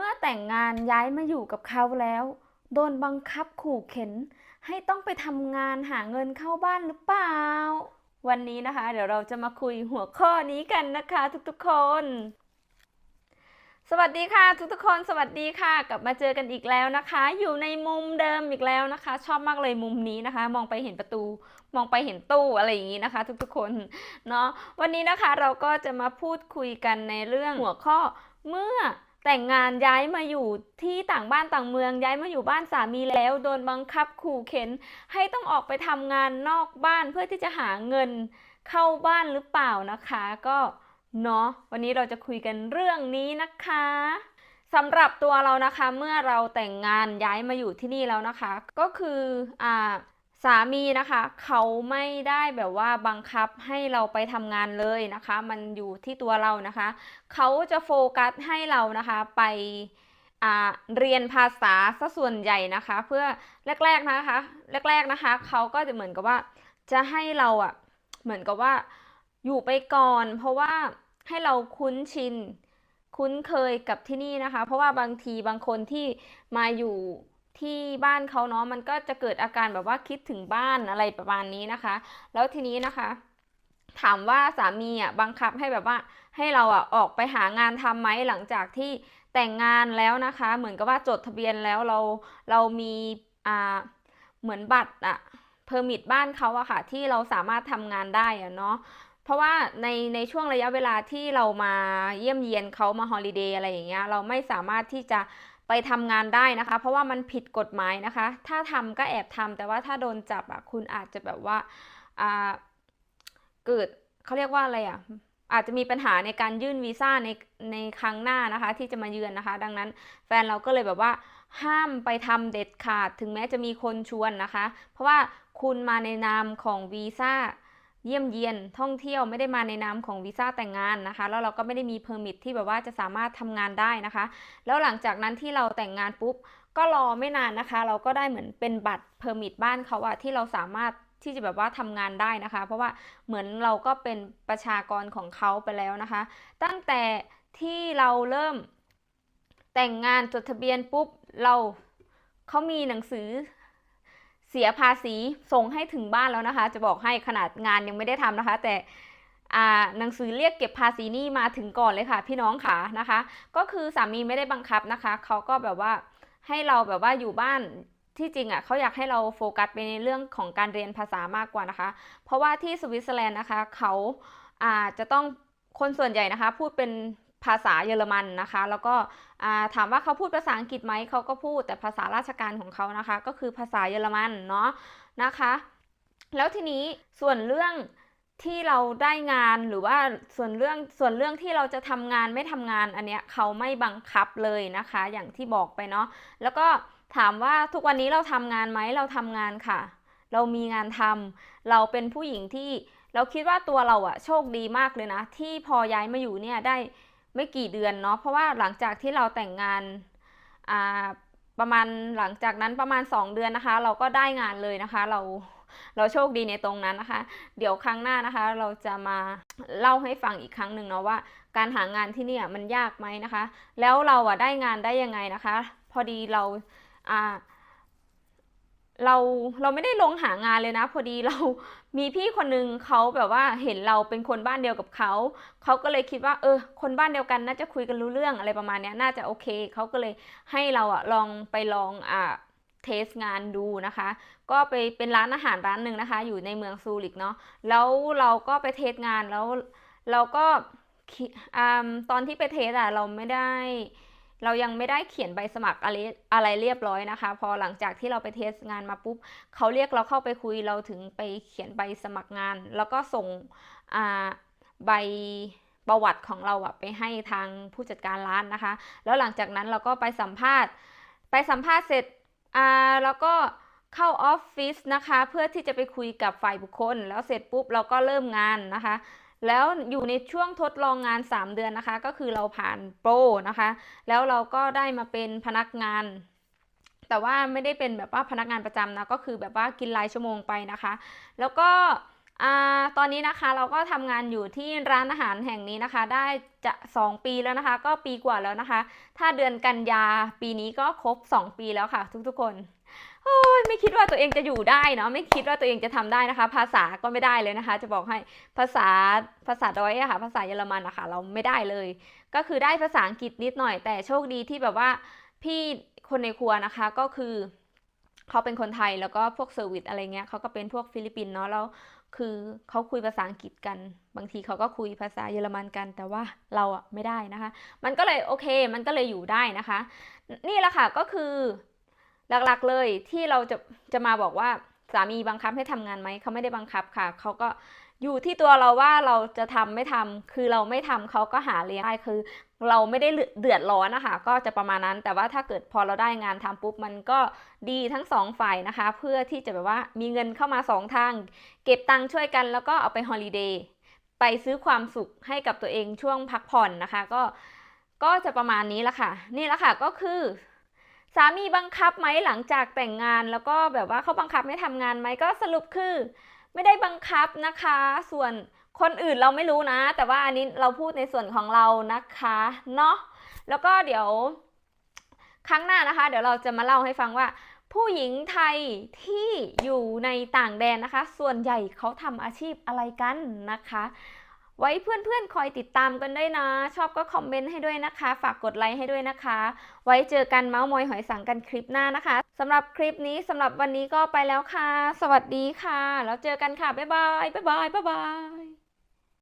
เมื่อแต่งงานย้ายมาอยู่กับเขาแล้ว โดนบังคับขู่เข็น ให้ต้องไปทำงานหาเงินเข้าบ้านหรือเปล่า วันนี้นะคะ เดี๋ยวเราจะมาคุยหัวข้อนี้กันนะคะ ทุกๆคน สวัสดีค่ะ ทุกๆคนสวัสดีค่ะ กลับมาเจอกันอีกแล้วนะคะ อยู่ในมุมเดิมอีกแล้วนะคะ ชอบมากเลยมุมนี้นะคะ มองไปเห็นประตู มองไปเห็นตู้อะไรอย่างนี้นะคะ ทุกๆคนเนาะวันนี้นะคะเราก็จะมาพูดคุยกันในเรื่องหัวข้อเมื่อ แต่งงานย้ายมาอยู่ที่ต่างบ้านต่างเมืองย้ายมาอยู่บ้านสามีแล้ว โดนบังคับขู่เข็น ให้ต้องออกไปทำงานนอกบ้านเพื่อที่จะหาเงินเข้าบ้านหรือเปล่านะคะ ก็เนาะวันนี้เราจะคุยกันเรื่องนี้นะคะสำหรับตัวเรานะคะเมื่อเราแต่งงานย้ายมาอยู่ที่นี่แล้วนะคะ ก็คืออ่า สามีนะคะ เขาไม่ได้แบบว่าบังคับให้เราไปทำงานเลยนะคะ มันอยู่ที่ตัวเรานะคะ เขาจะโฟกัสให้เรานะคะไปเรียนภาษาซะส่วนใหญ่นะคะ เพื่อแรกๆนะคะ แรก ๆนะคะ เขาก็จะเหมือนกับว่าจะให้เราอะเหมือนกับว่าอยู่ไปก่อน เพราะว่าให้เราคุ้นชินคุ้นเคยกับที่นี่นะคะ เพราะว่าบางทีบางคนที่มาอยู่ ที่บ้านเขาเนาะมันก็จะเกิดอาการแบบว่าคิดถึงบ้านอะไรประมาณนี้นะคะ แล้วทีนี้นะคะ ถามว่าสามีอะบังคับให้แบบว่าให้เราอะออกไปหางานทำไหมหลังจากที่แต่งงานแล้วนะคะ เหมือนกับว่าจดทะเบียนแล้วเราเรามีอ่าเหมือนบัตรอะเพอร์มิทบ้านเขาอะค่ะ ที่เราสามารถทำงานได้อะเนาะเพราะว่าในในช่วงระยะเวลาที่เรามาเยี่ยมเยียนเขามาฮอลิเดย์อะไรอย่างเงี้ยเราไม่สามารถที่จะ ไปทำงานได้นะคะ เพราะว่ามันผิดกฎหมายนะคะ ถ้าทำก็แอบทำแต่ว่าถ้าโดนจับอะคุณอาจจะแบบว่าเกิดเขาเรียกว่าอะไรอะอาจจะมีปัญหาในการยื่นวีซ่าในในครั้งหน้านะคะ ที่จะมาเยือนนะคะ ดังนั้นแฟนเราก็เลยแบบว่า ห้ามไปทำเด็ดขาดถึงแม้จะมีคนชวนนะคะ เพราะว่าคุณมาในนามของวีซ่า เยี่ยมเยียนท่องเที่ยวไม่ได้มาในนามของวีซ่าแต่งงานนะคะ แล้วเราก็ไม่ได้มีเพอร์มิทที่แบบว่าจะสามารถทำงานได้นะคะ แล้วหลังจากนั้นที่เราแต่งงานปุ๊บก็รอไม่นานนะคะ เราก็ได้เหมือนเป็นบัตรเพอร์มิทบ้านเขาอะที่เราสามารถที่จะแบบว่าทำงานได้นะคะ เพราะว่าเหมือนเราก็เป็นประชากรของเขาไปแล้วนะคะ ตั้งแต่ที่เราเริ่มแต่งงานจดทะเบียนปุ๊บเราเขามีหนังสือ เสียภาษีส่งให้ถึงบ้านแล้วนะคะ จะบอกให้ขนาดงานยังไม่ได้ทำนะคะ แต่หนังสือเรียกเก็บภาษีนี่มาถึงก่อนเลยค่ะ พี่น้องค่ะนะคะ ก็คือสามีไม่ได้บังคับนะคะเขาก็แบบว่าให้เราแบบว่าอยู่บ้านที่จริงอะเขาอยากให้เราโฟกัสไปในเรื่องของการเรียนภาษามากกว่านะคะ เพราะว่าที่สวิตเซอร์แลนด์นะคะเขาอ่าจะต้องคนส่วนใหญ่นะคะ พูดเป็น ภาษาเยอรมันนะคะ แล้วก็ถามว่าเขาพูดภาษาอังกฤษไหมเขาก็พูดแต่ภาษาราชการของเขานะคะ ก็คือภาษาเยอรมันเนาะนะคะ แล้วทีนี้ส่วนเรื่องที่เราได้งานหรือว่าส่วนเรื่องส่วนเรื่องที่เราจะทำงานไม่ทำงานอันเนี้ยเขาไม่บังคับเลยนะคะ อย่างที่บอกไปเนาะแล้วก็ถามว่าทุกวันนี้เราทำงานไหมเราทำงานค่ะ เรามีงานทำเราเป็นผู้หญิงที่เราคิดว่าตัวเราอะโชคดีมากเลยนะ ที่พอย้ายมาอยู่เนี่ยได้ ไม่กี่เดือนเนาะเพราะว่าหลังจากที่เราแต่งงานอ่าประมาณหลังจากนั้นประมาณ 2 เดือนนะคะ เราก็ได้งานเลยนะคะ เราเราโชคดีในตรงนั้นนะคะ เดี๋ยวครั้งหน้านะคะ เราจะมาเล่าให้ฟังอีกครั้งหนึ่งเนาะว่า การหางานที่นี่มันยากไหมนะคะ แล้วเราอะได้งานได้ยังไงนะคะ พอดีเราอ่า เราเราไม่ได้ลงหางานเลยนะ พอดีเรามีพี่คนนึงเขาแบบว่าเห็นเราเป็นคนบ้านเดียวกับเขาเขาก็เลยคิดว่า เออ คนบ้านเดียวกันน่าจะคุยกันรู้เรื่องอะไรประมาณนี้น่าจะโอเคเขาก็เลยให้เราอะลองไปลองอ่าเทสงานดูนะคะ ก็ไปเป็นร้านอาหารร้านหนึ่งนะคะ อยู่ในเมืองซูริกเนาะแล้วเราก็ไปเทสงานแล้วเราก็อ่าตอนที่ไปเทสอะเราไม่ได้ เรายังไม่ได้เขียนใบสมัครอะไรอะไรเรียบร้อยนะคะ พอหลังจากที่เราไปเทสงานมาปุ๊บเขาเรียกเราเข้าไปคุยเราถึงไปเขียนใบสมัครงาน แล้วก็ส่งใบประวัติของเราอะไปให้ทางผู้จัดการร้านนะคะ แล้วหลังจากนั้นเราก็ไปสัมภาษณ์ ไปสัมภาษณ์เสร็จอ่าแล้วก็เข้าออฟฟิศนะคะ เพื่อที่จะไปคุยกับฝ่ายบุคคล แล้วเสร็จปุ๊บเราก็เริ่มงานนะคะ แล้วอยู่ในช่วงทดลองงาน 3 เดือนนะคะ ก็คือเราผ่านโปรนะคะ แล้วเราก็ได้มาเป็นพนักงาน แต่ว่าไม่ได้เป็นแบบว่าพนักงานประจำนะ ก็คือแบบว่ากินรายชั่วโมงไปนะคะ แล้วก็ ตอนนี้นะคะเราก็ทำงานอยู่ที่ร้านอาหารแห่งนี้นะคะ ได้จะ 2 ปีแล้วนะคะ ก็ปีกว่าแล้วนะคะ ถ้าเดือนกันยาปีนี้ก็ครบ 2 ปีแล้วค่ะ ทุกๆคนโอ้ยไม่คิดว่าตัวเองจะอยู่ได้เนาะไม่คิดว่าตัวเองจะทำได้นะคะ ภาษาก็ไม่ได้เลยนะคะ จะบอกให้ภาษาภาษาดอยอะค่ะ ภาษาเยอรมันอะค่ะ เราไม่ได้เลย ก็คือได้ภาษาอังกฤษนิดหน่อย แต่โชคดีที่แบบว่าพี่คนในครัวนะคะก็คือเขาเป็นคนไทยแล้วก็พวกเซอร์วิสอะไรเงี้ยเขาก็เป็นพวกฟิลิปปินส์เนาะแล้ว คือเขาคุยภาษาอังกฤษกัน บางทีเขาก็คุยภาษาเยอรมันกัน แต่ว่าเราอะไม่ได้นะคะ มันก็เลยโอเค มันก็เลยอยู่ได้นะคะ นี่แหละค่ะก็คือหลักๆเลยที่เราจะจะมาบอกว่า สามีบังคับให้ทำงานไหมเขาไม่ได้บังคับค่ะเขาก็อยู่ที่ตัวเราว่าเราจะทำไม่ทำคือเราไม่ทำเขาก็หาเลี้ยงได้คือ เราไม่ได้เดือดร้อนนะคะ ก็จะประมาณนั้น แต่ว่าถ้าเกิดพอเราได้งานทำปุ๊บมันก็ดีทั้งสองฝ่ายนะคะ เพื่อที่จะแบบว่ามีเงินเข้ามาสองทาง เก็บตังค์ช่วยกันแล้วก็เอาไปฮอลิเดย์ไปซื้อความสุขให้กับตัวเองช่วงพักผ่อนนะคะ ก็ก็จะประมาณนี้ละค่ะ นี่ละค่ะก็คือ สามีบังคับไหมหลังจากแต่งงาน แล้วก็แบบว่าเขาบังคับให้ทำงานไหมก็สรุปคือ ไม่ได้บังคับนะคะ ส่วนคนอื่นเราไม่รู้นะ แต่ว่าอันนี้เราพูดในส่วนของเรานะคะเนาะแล้วก็เดี๋ยวครั้งหน้านะคะ เดี๋ยวเราจะมาเล่าให้ฟังว่า ผู้หญิงไทยที่อยู่ในต่างแดนนะคะ ส่วนใหญ่เขาทำอาชีพอะไรกันนะคะ ไว้เพื่อนๆคอยติดตามกันด้วยนะ ชอบก็คอมเมนต์ให้ด้วยนะคะ ฝากกดไลค์ให้ด้วยนะคะ ไว้เจอกันเมาส์มอยหอยสังกันคลิปหน้านะคะสำหรับคลิปนี้สำหรับวันนี้ก็ไปแล้วค่ะ สวัสดีค่ะ แล้วเจอกันค่ะ บ๊ายบาย บ๊ายบาย บ๊ายบาย